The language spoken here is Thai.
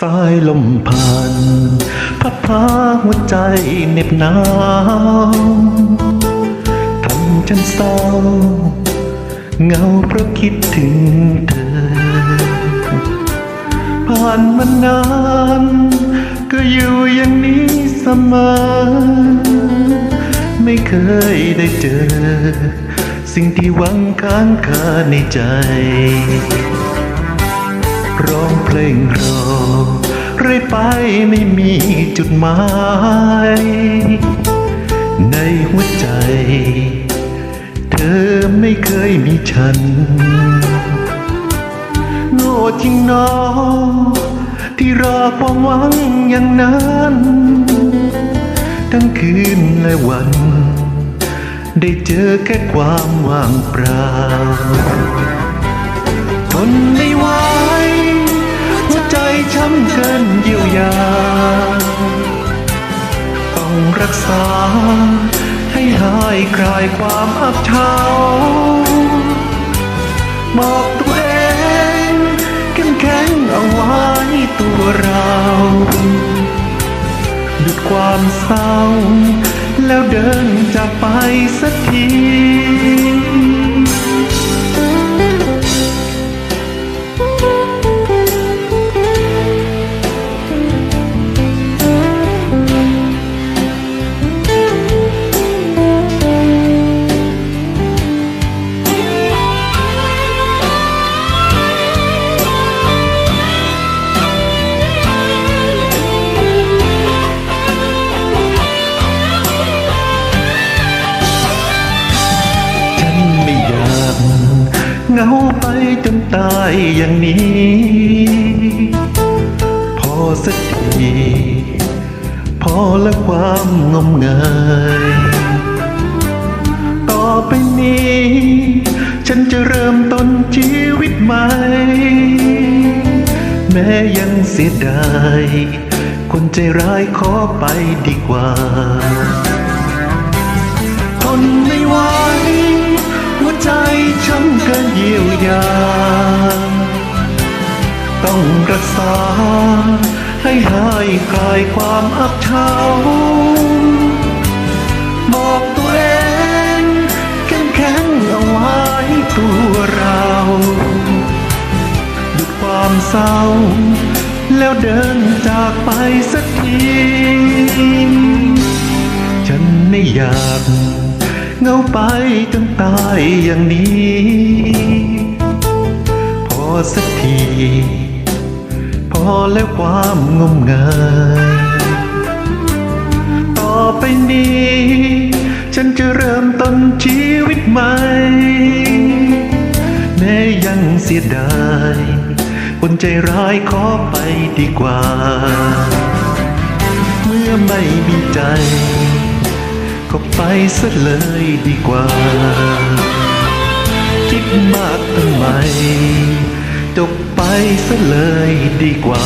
สายลมผ่านพัดพาหัวใจเหน็บหนาวทำฉันเศร้าเงาเพราะคิดถึงเธอ ผ่านมานาน ก็อยู่อย่างนี้เสมอ ไม่เคยได้เจอ สิ่งที่หวังค้างคาในใจ ร้องเพลงรอเรื่อยไปไม่มีจุดหมาย ในหัวใจ เธอไม่เคยมีฉัน โง่จริงนอที่รอความหวังอย่างนั้น ทั้งคืนและวัน ได้เจอแค่ความว่างเปล่า นไม่ไหวหัวใจช้ำเกินเยียวยา ต้องรักษา ให้หายคลายความอับเฉาบอกตัวเองเข้มแข็งเอาไว้ตัวเราหยุดความเศร้า แล้วเดินจากไปสักที เหงาไปจนตายอย่างนี้ พอสักทีพอละความงมงายต่อไปนี้ ฉันจะเริ่มต้นชีวิตใหม่ แม้ยังเสียดายคนใจร้ายขอไปดีกว่า ทนไม่ไหวหัวใจ ยา ต้องรักษา ให้หายคลายความอับเฉาบอกตัวเองเข้มแข็งเอาไว้ตัวเราหยุดความเศร้า แล้วเดินจากไปสักทีฉันไม่อยากเงาไปจนตายอย่างนี้ สักที พอแล้วความงมงาย ต่อไปนี้ ฉันจะเริ่มต้นชีวิตใหม่ แม้ยังเสียดายคนใจร้ายขอไปดีกว่า เมื่อไม่มีใจ ก็ไปซะเลยดีกว่า คิดมากทำไม จบไปซะเลยดีกว่า